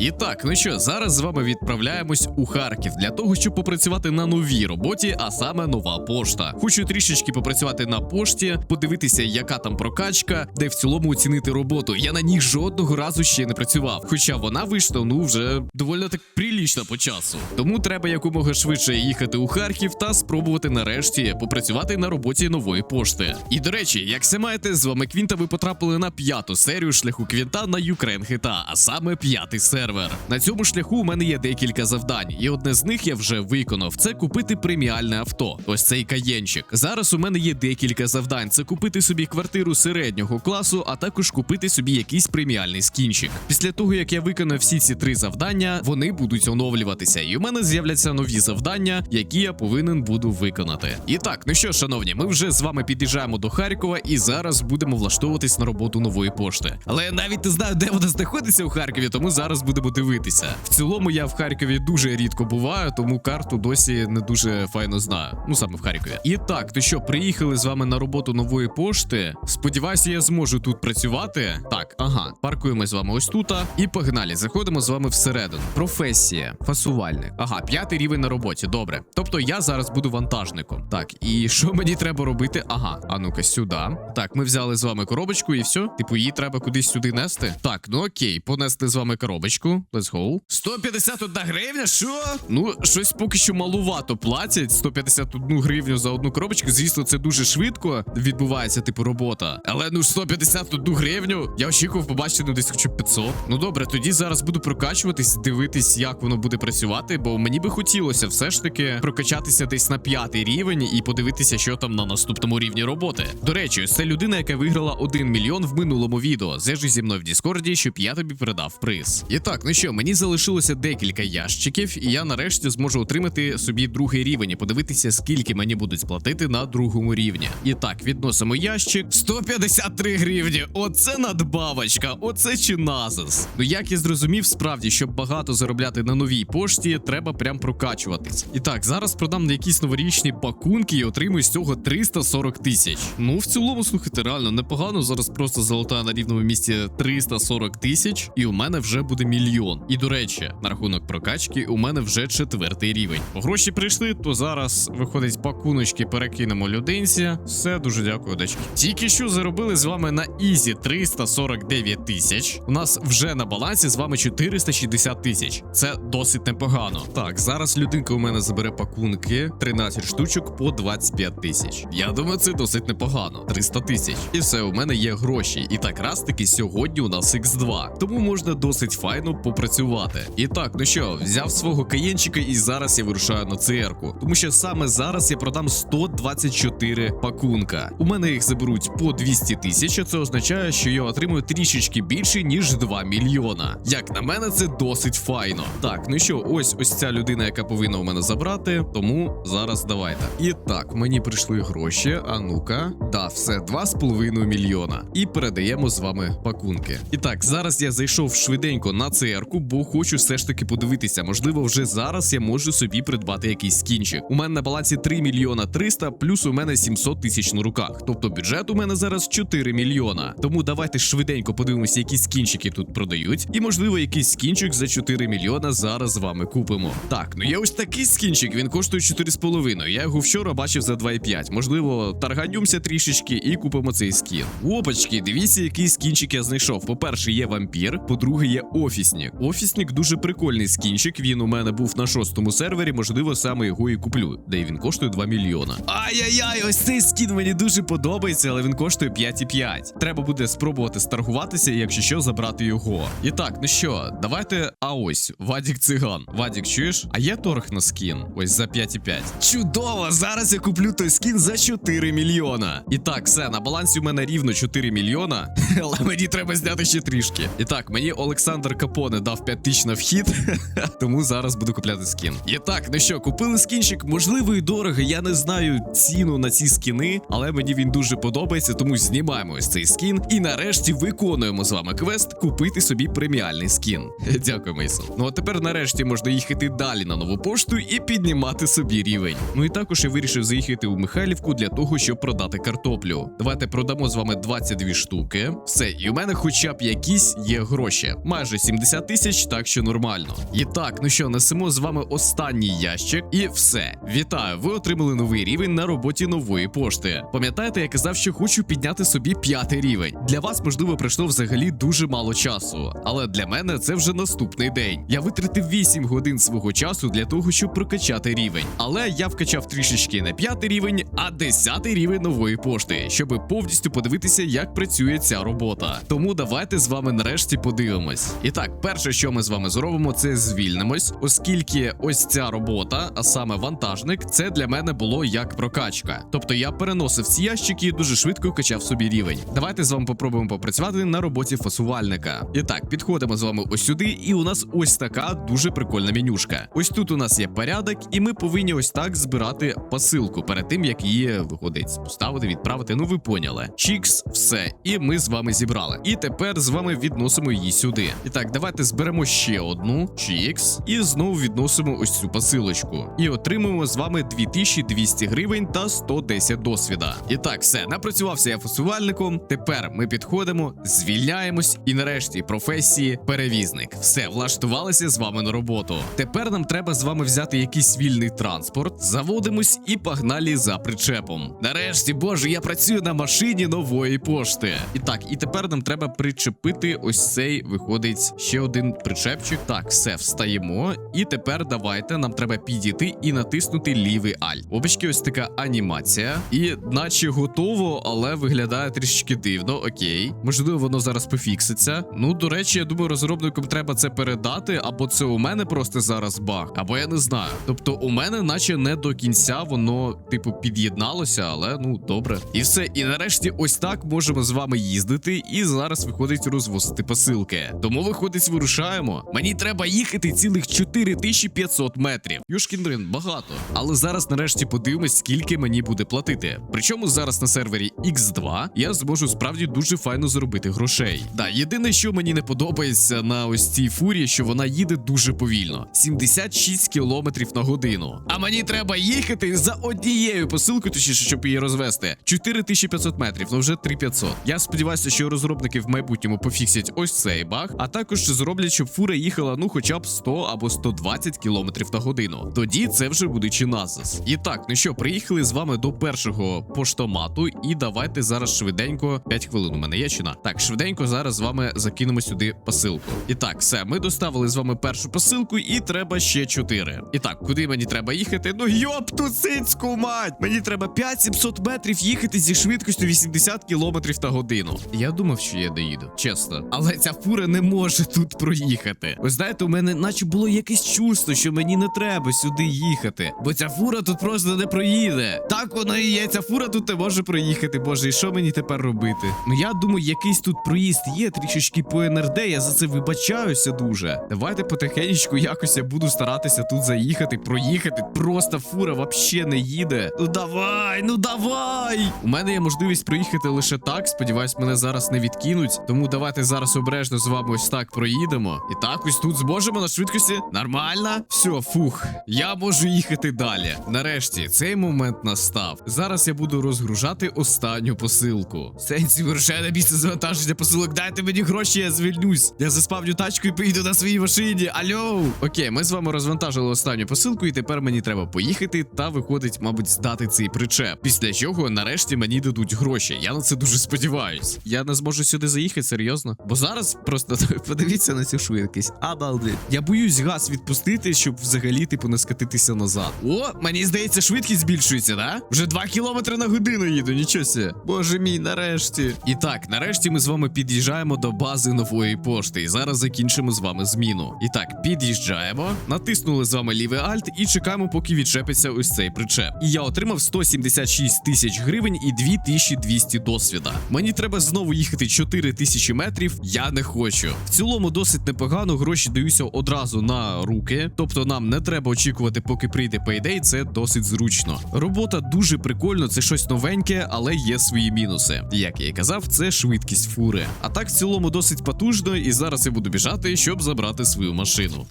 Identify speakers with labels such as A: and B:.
A: І так, ну що, зараз з вами відправляємось у Харків для того, щоб попрацювати на новій роботі, а саме нова пошта. Хочу трішечки попрацювати на пошті, подивитися, яка там прокачка, де в цілому оцінити роботу. Я на ній жодного разу ще не працював. Хоча вона вийшла, ну вже доволі так прилічна по часу. Тому треба якомога швидше їхати у Харків та спробувати нарешті попрацювати на роботі нової пошти. І до речі, як все маєте, з вами Квінта, ви потрапили на п'яту серію шляху Квінта на Юкрен GTA, а саме п'ятий сервер. На цьому шляху у мене є декілька завдань, і одне з них я вже виконав: це купити преміальне авто. Ось цей каєнчик. Зараз у мене є декілька завдань: це купити собі квартиру середнього класу, а також купити собі якийсь преміальний скінчик. Після того як я виконав всі ці три завдання, вони будуть оновлюватися, і у мене з'являться нові завдання, які я повинен буду виконати. І так, ну що, шановні, ми вже з вами під'їжджаємо до Харкова і зараз будемо влаштовуватись на роботу нової пошти. Але я навіть не знаю, де вона знаходиться у Харкові, тому зараз будемо дивитися. В цілому я в Харкові дуже рідко буваю, тому карту досі не дуже файно знаю. Ну саме в Харкові. І так, то що, приїхали з вами на роботу нової пошти. Сподіваюся, я зможу тут працювати. Так, ага, паркуємо з вами ось тут. І погнали. Заходимо з вами всередину. Професія, фасувальник. Ага, п'ятий рівень на роботі. Добре. Тобто я зараз буду вантажником. Так, і що мені треба робити? Ага, а ну-ка, сюди. Так, ми взяли з вами коробочку і все. Типу, її треба кудись сюди нести. Так, ну окей, понесли з вами коробочку. Let's go. 151 гривня? Що? Ну, щось поки що малувато платять. 151 гривню за одну коробочку. Звісно, це дуже швидко відбувається, типу, робота. Але ну 151 гривню. Я очікував побачити ну, десь хоча б 500. Ну добре, тоді зараз буду прокачуватись, дивитись, як воно буде працювати, бо мені би хотілося все ж таки прокачатися десь на п'ятий рівень і подивитися, що там на наступному рівні роботи. До речі, це людина, яка виграла 1 мільйон в минулому відео. Зв'яжись зі мною в Діскорді, щоб я тобі передав приз. І так, ну що, мені залишилося декілька ящиків, і я нарешті зможу отримати собі другий рівень і подивитися, скільки мені будуть сплатити на другому рівні. І так, відносимо ящик 153 гривні. Оце надбавочка, оце чи назис. Ну як я зрозумів, справді, щоб багато заробляти на новій пошті, треба прям прокачуватись. І так, зараз продам на якісь новорічні пакунки і отримую з цього 340 тисяч. Ну, в цілому, слухайте, реально непогано. Зараз просто залутаю на рівному місці 340 тисяч, і у мене вже буде мільйон. І до речі, на рахунок прокачки, у мене вже четвертий рівень. Гроші прийшли, то зараз виходить пакуночки, перекинемо людинці. Все, дуже дякую, дочки. Тільки що заробили з вами на Ізі 349 тисяч. У нас вже на балансі з вами 460 тисяч. Це досить непогано. Так, зараз людинка у мене забере пакунки 13 штучок по 25 тисяч. Я думаю, це досить непогано. 300 тисяч. І все, у мене є гроші. І так раз таки сьогодні у нас X2. Тому можна досить файно попрацювати. І так, ну що, взяв свого каєнчика і зараз я вирушаю на ЦР-ку. Тому що саме зараз я продам 124 пакунка. У мене їх заберуть по 200 тисяч. а Це означає, що я отримую трішечки більше, ніж 2 мільйона. Як на мене, це досить файно. Так, ну що, ось ось ця людина, яка повинна у мене забрати. Тому зараз давайте. І так, мені прийшли гроші. А ну-ка, да, все, 2,5 мільйона. І передаємо з вами пакунки. І так, зараз я зайшов швиденько на ЦР-ку, бо хочу все ж таки подивитися. Можливо, вже зараз я можу собі придбати якийсь скінчик. У мене на балансі 3 мільйона 300, плюс у мене 700 тисяч на руках. Тобто бюджет у мене зараз 4 мільйона. Тому давайте швиденько подивимося, які скінчики тут продають. І можливо, якийсь скінчик за 4 мільйона зараз з вами купимо. Так, ну є ось такий скінчик, він коштує 4,5. Я його вчора бачив за 2,5. Можливо, тарганюмося трішечки і купимо цей скін. Опачки, дивіться, який скінчик я знайшов. По-перше, є вампір, по-друге, є офіснік. Офіснік дуже прикольний скінчик. Він у мене був на шостому сервері. Можливо, саме його і куплю, де він коштує 2 мільйона. Ай-яй-яй, ось цей скін мені дуже подобається, але він коштує 5,5. Треба буде спробувати старгуватися, якщо що, забрати його. І так, ну що, давайте. А ось Вадік циган. Вадік, чуєш? А є торг на скін? Ось за 5,5. Чудово! Зараз я куплю той скін за 4 мільйона. І так, все, на балансі у мене рівно 4 мільйона, але мені треба зняти ще трішки. І так, мені Олександр Капоне дав 5 тисяч на вхід, тому зараз буду купляти скін. І так, ну що, купили скінчик, можливо, і дорого. Я не знаю ціну на ці скіни, але мені він дуже подобається, тому знімаємо ось цей скін. І нарешті виконуємо з вами квест купити собі преміальний скін. Дякую, Мейсон. Ну а тепер нарешті можна їхати далі на нову пошту і піднімати собі рівень. Ну і також я вирішив заїхати у Михайлівку для того, щоб продати картоплю. Давайте продамо з вами 22 штуки. Все, і у мене хоча б якісь є гроші. Майже 50 тисяч, так що нормально. І так, ну що, несемо з вами останній ящик, і все. Вітаю! Ви отримали новий рівень на роботі нової пошти. Пам'ятаєте, я казав, що хочу підняти собі п'ятий рівень. Для вас, можливо, пройшло взагалі дуже мало часу, але для мене це вже наступний день. Я витратив 8 годин свого часу для того, щоб прокачати рівень. Але я вкачав трішечки на п'ятий рівень, а десятий рівень нової пошти, щоб повністю подивитися, як працює ця робота. Тому давайте з вами нарешті подивимось. І так, перше, що ми з вами зробимо, це звільнимось, оскільки ось ця робота, а саме вантажник, це для мене було як прокачка. Тобто я переносив ці ящики і дуже швидко качав собі рівень. Давайте з вами попробуємо попрацювати на роботі фасувальника. І так, підходимо з вами ось сюди, і у нас ось така дуже прикольна менюшка. Ось тут у нас є порядок, і ми повинні ось так збирати посилку перед тим, як її виходить поставити, відправити. Ну ви поняли. Чікс, все, і ми з вами зібрали. І тепер з вами відносимо її сюди. І так, давайте зберемо ще одну Чікс, і знову відносимо ось цю посилочку. І отримуємо з вами 2200 гривень та 110 досвіда. І так, все, напрацювався я фасувальником. Тепер ми підходимо, звільняємось, і нарешті професії перевізник. Все, влаштувалися з вами на роботу. Тепер нам треба з вами взяти якийсь вільний транспорт, заводимось і погнали за причепом. Нарешті, боже, я працюю на машині нової пошти. І так, і тепер нам треба причепити ось цей, виходить, ще один причепчик. Так, все, встаємо. І тепер давайте нам треба підійти і натиснути лівий альт. Опачки, ось така анімація. І наче готово, але виглядає трішки дивно. Окей. Можливо, воно зараз пофікситься. Ну, до речі, я думаю, розробникам треба це передати, або це у мене просто зараз баг, або я не знаю. Тобто, у мене, наче не до кінця, воно, типу, під'єдналося, але ну добре. І все. І нарешті, ось так можемо з вами їздити. І зараз виходить розвозити посилки. Тому виходить, вирушаємо. Мені треба їхати цілих 4500 метрів. Юшкіндрин, багато. Але зараз нарешті подивимось, скільки мені буде платити. Причому зараз на сервері X2 я зможу справді дуже файно заробити грошей. Да, єдине, що мені не подобається на ось цій фурі, що вона їде дуже повільно 76 км на годину. А мені треба їхати за однією посилкою, точніше, щоб її розвести. 4500 метрів, ну вже 3500. Я сподіваюся, що розробники в майбутньому пофіксять ось цей баг, а також зроблять, щоб фура їхала ну хоча б 100 або 120 км на годину. Тоді це вже буде чи назис. І так, ну що, приїхали з вами до першого поштомату, і давайте зараз швиденько 5 хвилин. У мене є чи на? Так, швиденько зараз з вами закинемо сюди посилку. І так, все, ми доставили з вами першу посилку, і треба ще 4. І так, куди мені треба їхати? Ну йоп ту цицьку мать! Мені треба 5-700 метрів їхати зі швидкістю 80 км на годину. Я думав, що я доїду, чесно. Але ця фура не може тут проїхати. Ви знаєте, у мене наче було якесь чувство, що мені не треба сюди їхати. Бо ця фура тут просто не проїде. Так воно і є. Ця фура тут не може проїхати. Боже, і що мені тепер робити? Ну я думаю, якийсь тут проїзд є трішечки по НРД. Я за це вибачаюся дуже. Давайте потихеньку якось я буду старатися тут заїхати, проїхати. Просто фура вообще не їде. Ну давай, ну давай! У мене є можливість проїхати лише так. Сподіваюсь, мене зараз не відкинуть. Тому давайте зараз обережно з вами ось так проїдемо. І так, ось тут зможемо на швидкості. Нормально. Все, фух. Я можу їхати далі. Нарешті цей момент настав. Зараз я буду розгружати останню посилку. Сенсі вирушає на місце завантаження посилок. Дайте мені гроші, я звільнюсь. Я заспавню тачку і поїду на своїй машині. Альо. Окей, ми з вами розвантажили останню посилку, і тепер мені треба поїхати та виходить, мабуть, здати цей причеп. Після чого нарешті мені дадуть гроші. Я на це дуже сподіваюсь. Я не зможу сюди заїхати, серйозно. Бо зараз просто подивіться на цю швидкість. Обалдеть. Я боюсь газ відпустити, щоб взагалі типу не скатитися назад. О, мені здається, швидкість збільшується, да? Вже 2 кілометри на годину їду, нічого сі. Боже мій, нарешті. І так, нарешті ми з вами під'їжджаємо до бази нової пошти. І зараз закінчимо з вами зміну. І так, під'їжджаємо, натиснули з вами лівий альт і чекаємо, поки відчепиться ось цей причеп. І я отримав 176 тисяч гривень і 2200 досвіда. Мені треба знову їхати 4 тисячі метрів. Я не хочу. В цілому досить непогано. Гроші даються одразу на руки. Тобто нам не треба очікувати, поки прийде Payday, Це досить зручно. Робота дуже прикольно, це щось новеньке, але є свої мінуси. Як я і казав, це швидкість фури. А так в цілому досить потужно, і зараз я буду біжати, щоб забрати свою машину.